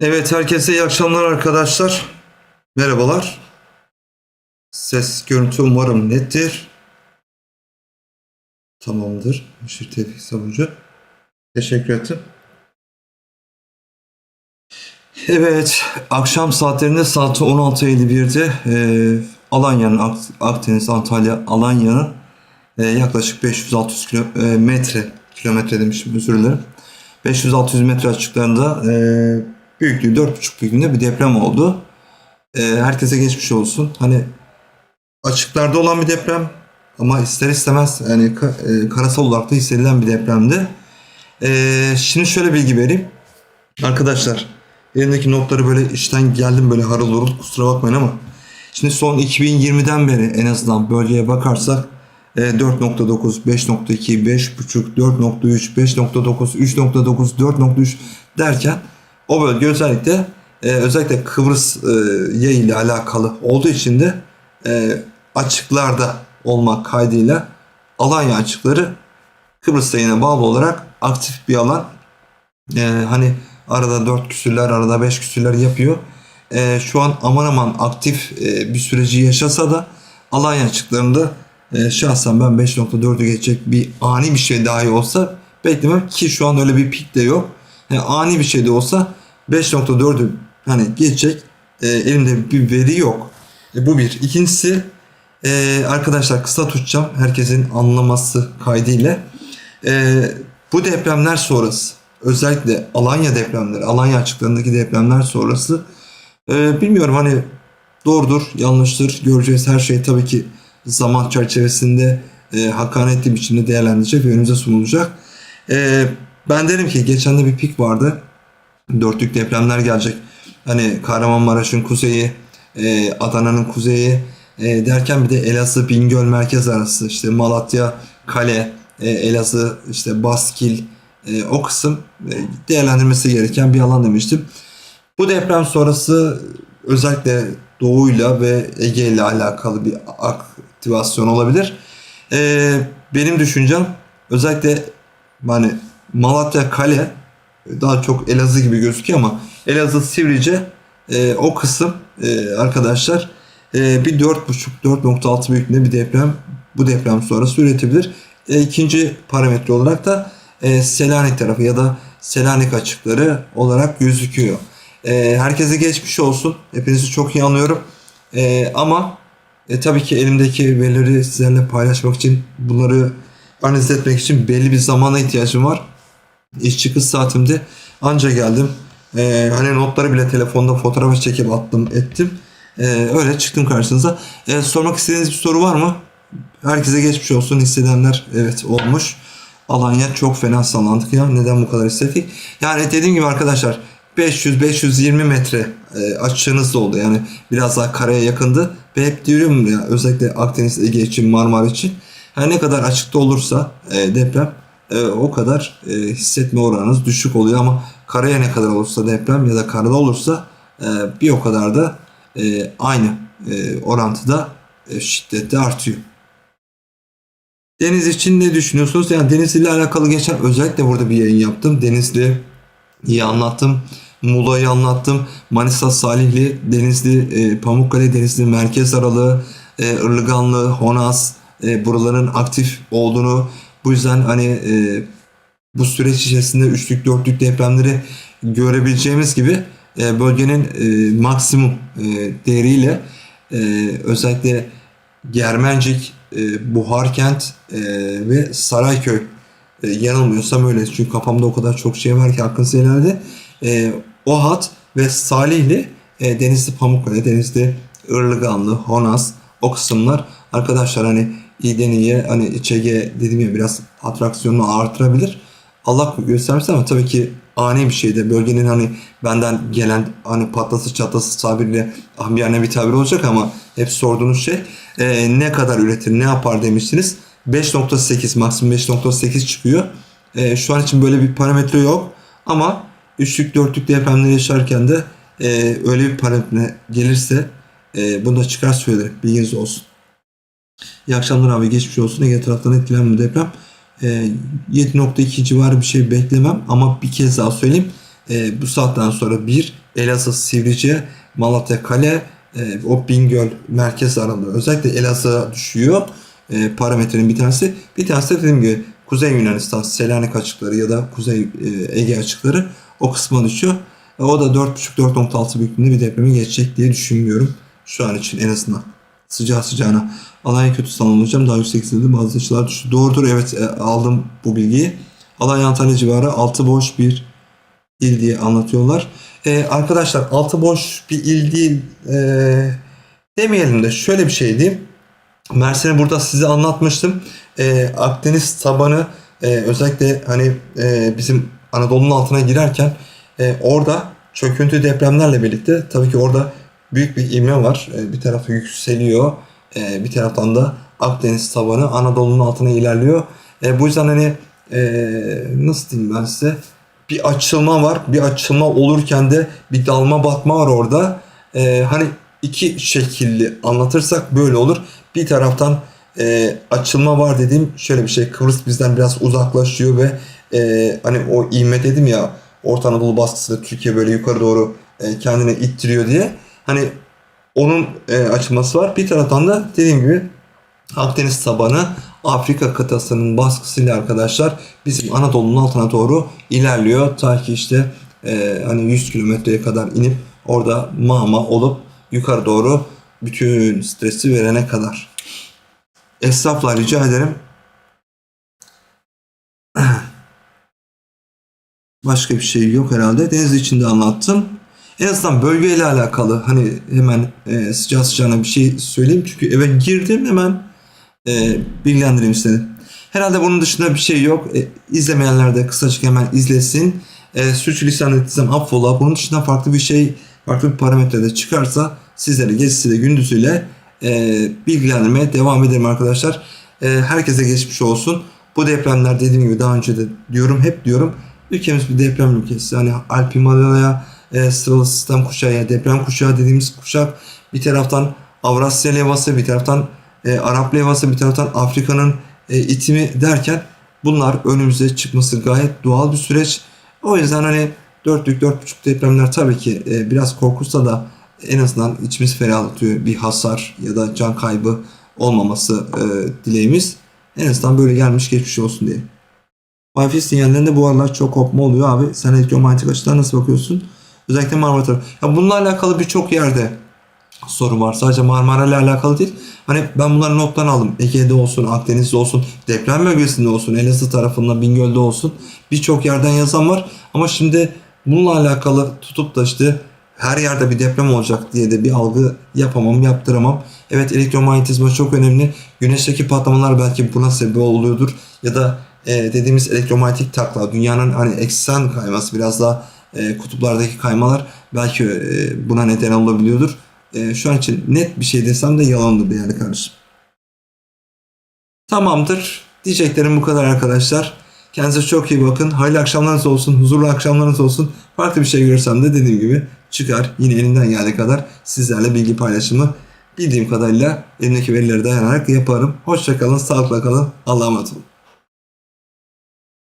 Evet, herkese iyi akşamlar arkadaşlar. Merhabalar. Ses, görüntü umarım nettir. Tamamdır. Müşir Tevfik Savuncu. Teşekkür ettim. Evet, akşam saatlerinde saat 16.51'de e, Alanya'nın, Ak- Akdeniz, Antalya, Alanya'nın e, yaklaşık 500-600 kilo, e, metre, kilometre demişim özür dilerim. 500-600 metre açıklarında e, büyüklüğü 4,5 büyüklüğünde bir deprem oldu. E, herkese geçmiş olsun. Hani açıklarda olan bir deprem ama ister istemez yani e, karasal olarak da hissedilen bir depremdi. E, şimdi şöyle bilgi vereyim. Arkadaşlar elimdeki notları böyle işten geldim böyle harıl hurul kusura bakmayın ama şimdi son 2020'den beri en azından bölgeye bakarsak e, 4.9, 5.2, 5.5, 4.3, 5.9, 3.9, 4.3 derken o bölge özellikle e, özellikle Kıbrıs e, ile alakalı olduğu için de e, açıklarda olmak kaydıyla Alanya açıkları Kıbrıs yayına bağlı olarak aktif bir alan. E, hani arada 4 küsürler arada 5 küsürler yapıyor. E, şu an aman aman aktif e, bir süreci yaşasa da Alanya açıklarında e, şahsen ben 5.4'ü geçecek bir ani bir şey dahi olsa beklemem ki şu an öyle bir pik de yok. Yani ani bir şey de olsa 5.4'ü hani geçecek e, elimde bir veri yok. E, bu bir. İkincisi e, arkadaşlar kısa tutacağım herkesin anlaması kaydıyla. E, bu depremler sonrası özellikle Alanya depremleri, Alanya açıklarındaki depremler sonrası e, bilmiyorum hani doğrudur, yanlıştır göreceğiz her şey tabii ki zaman çerçevesinde e, hakkaniyetli biçimde değerlendirecek ve önümüze sunulacak. E, ben derim ki geçen de bir pik vardı. Dörtlük depremler gelecek. Hani Kahramanmaraş'ın kuzeyi, e, Adana'nın kuzeyi e, derken bir de Elazığ Bingöl merkez arası işte Malatya, Kale, e, Elazığ, işte Baskil e, o kısım e, değerlendirmesi gereken bir alan demiştim. Bu deprem sonrası özellikle Doğu'yla ve Ege ile alakalı bir aktivasyon olabilir. E, benim düşüncem özellikle hani Malatya Kale daha çok Elazığ gibi gözüküyor ama Elazığ Sivrice e, o kısım e, arkadaşlar e, bir 4.5-4.6 büyüklüğünde bir deprem bu deprem sonrası üretebilir. E, ikinci parametre olarak da e, Selanik tarafı ya da Selanik açıkları olarak gözüküyor. E, herkese geçmiş olsun. Hepinizi çok iyi anlıyorum. E, ama e, tabii ki elimdeki verileri sizlerle paylaşmak için bunları analiz etmek için belli bir zamana ihtiyacım var. İş çıkış saatimde anca geldim. E, hani notları bile telefonda fotoğrafı çekip attım ettim. E, öyle çıktım karşınıza. E, sormak istediğiniz bir soru var mı? Herkese geçmiş olsun hissedenler evet olmuş. Alanya çok fena sallandık ya. Neden bu kadar hissettik? Yani dediğim gibi arkadaşlar 500-520 metre e, açığınız da oldu. Yani biraz daha karaya yakındı. Ve hep diyorum ya özellikle Akdeniz, Ege için, Marmara için her ne kadar açıkta olursa e, deprem e, o kadar e, hissetme oranınız düşük oluyor ama karaya ne kadar olursa deprem ya da karada olursa e, bir o kadar da e, aynı e, orantıda e, şiddette artıyor. Deniz için ne düşünüyorsunuz? Yani Denizli ile alakalı geçen özellikle burada bir yayın yaptım. Denizli iyi anlattım. Muğla'yı anlattım. Manisa, Salihli, Denizli, e, Pamukkale, Denizli merkez aralığı, e, Irlıganlı, Honaz e, buraların aktif olduğunu bu yüzden hani e, bu süreç içerisinde üçlük dörtlük depremleri görebileceğimiz gibi e, bölgenin e, maksimum e, değeriyle e, özellikle Germencik, e, Buharkent e, ve Sarayköy e, yanılmıyorsam öyle çünkü kafamda o kadar çok şey var ki aklınıza ileride. E, o hat ve Salihli, e, Denizli Pamukkale, Denizli Irlıganlı, Honaz o kısımlar arkadaşlar hani iyiden iyiye hani İÇG dedim ya biraz atraksiyonunu artırabilir. Allah göstermesin ama tabii ki ani bir şeyde bölgenin hani benden gelen hani patlası çatlası tabirle ahmiyane bir tabir olacak ama hep sorduğunuz şey e, ne kadar üretir ne yapar demiştiniz. 5.8 maksimum 5.8 çıkıyor. E, şu an için böyle bir parametre yok ama üçlük dörtlük depremleri yaşarken de e, öyle bir parametre gelirse e, bunu da çıkar söylerim bilginiz olsun. İyi akşamlar abi geçmiş olsun. Ege taraftan etkilenen bu deprem. E, 7.2 civarı bir şey beklemem ama bir kez daha söyleyeyim. e, bu saatten sonra bir Elazığ Sivrice Malatya Kale e, o Bingöl merkez aralığı özellikle Elazığ'a düşüyor e, parametrenin bir tanesi. Bir tanesi de dediğim gibi Kuzey Yunanistan Selanik açıkları ya da Kuzey e, Ege açıkları o kısma düşüyor. E, o da 4.5-4.6 büyüklüğünde bir depremi geçecek diye düşünmüyorum. Şu an için en azından. Sıcağı sıcağına. Alanya kötü hocam. Daha yüksek hissedilir. Bazı açılar düştü. Doğrudur evet e, aldım bu bilgiyi. Alanya Antalya civarı altı boş bir il diye anlatıyorlar. E, arkadaşlar altı boş bir il değil e, demeyelim de şöyle bir şey diyeyim. Mersin'i burada size anlatmıştım. E, Akdeniz tabanı e, özellikle hani e, bizim Anadolu'nun altına girerken e, orada çöküntü depremlerle birlikte tabii ki orada büyük bir ivme var. E, bir tarafı yükseliyor. E, bir taraftan da Akdeniz tabanı Anadolu'nun altına ilerliyor. E, bu yüzden hani nasıl diyeyim ben size bir açılma var. Bir açılma olurken de bir dalma batma var orada. Hani iki şekilli anlatırsak böyle olur. Bir taraftan açılma var dediğim şöyle bir şey. Kıbrıs bizden biraz uzaklaşıyor ve hani o ivme dedim ya Orta Anadolu baskısı da Türkiye böyle yukarı doğru e, kendini ittiriyor diye. Hani onun e, açılması var. Bir taraftan da dediğim gibi Akdeniz tabanı Afrika kıtasının baskısıyla arkadaşlar bizim Anadolu'nun altına doğru ilerliyor. Ta ki işte e, hani 100 kilometreye kadar inip orada mama olup yukarı doğru bütün stresi verene kadar. Estağfurullah rica ederim. Başka bir şey yok herhalde. Deniz içinde anlattım. En azından bölgeyle alakalı hani hemen e, sıcağı sıcağına bir şey söyleyeyim. Çünkü eve girdim hemen e, bilgilendireyim seni. Herhalde bunun dışında bir şey yok. E, izlemeyenler de kısacık hemen izlesin. E, sürçülisan ettiysem affola. Bunun dışında farklı bir şey, farklı bir parametrede çıkarsa sizleri gecesiyle gündüzüyle e, bilgilendirmeye devam ederim arkadaşlar. E, herkese geçmiş olsun. Bu depremler dediğim gibi daha önce de diyorum, hep diyorum. Ülkemiz bir deprem ülkesi. Hani Alp Himalaya e, sıralı sistem kuşağı, yani deprem kuşağı dediğimiz kuşak bir taraftan Avrasya levhası, bir taraftan e, Arap levhası, bir taraftan Afrika'nın e, itimi derken bunlar önümüze çıkması gayet doğal bir süreç. O yüzden hani dörtlük, dört buçuk depremler tabii ki e, biraz korkursa da en azından içimiz ferahlatıyor. Bir hasar ya da can kaybı olmaması e, dileğimiz. En azından böyle gelmiş geçmiş olsun diye. Wi-Fi sinyallerinde bu aralar çok kopma oluyor abi. Sen elektromanyetik açıdan nasıl bakıyorsun? Özellikle Marmara tarafı. Ya bununla alakalı birçok yerde sorun var. Sadece Marmara ile alakalı değil. Hani ben bunları nottan aldım. Ege'de olsun, Akdeniz'de olsun, deprem bölgesinde olsun, Elazığ tarafında, Bingöl'de olsun. Birçok yerden yazan var. Ama şimdi bununla alakalı tutup da işte her yerde bir deprem olacak diye de bir algı yapamam, yaptıramam. Evet elektromanyetizma çok önemli. Güneşteki patlamalar belki buna sebep oluyordur. Ya da e, dediğimiz elektromanyetik takla, dünyanın hani eksen kayması biraz daha e, kutuplardaki kaymalar belki e, buna neden olabiliyordur. E, şu an için net bir şey desem de yalandır yani kardeşim. Tamamdır. Diyeceklerim bu kadar arkadaşlar. Kendinize çok iyi bakın. Hayırlı akşamlarınız olsun. Huzurlu akşamlarınız olsun. Farklı bir şey görsem de dediğim gibi çıkar. Yine elimden geldiği kadar sizlerle bilgi paylaşımı bildiğim kadarıyla elimdeki verilere dayanarak yaparım. Hoşçakalın, sağlıkla kalın. Allah'a emanet olun.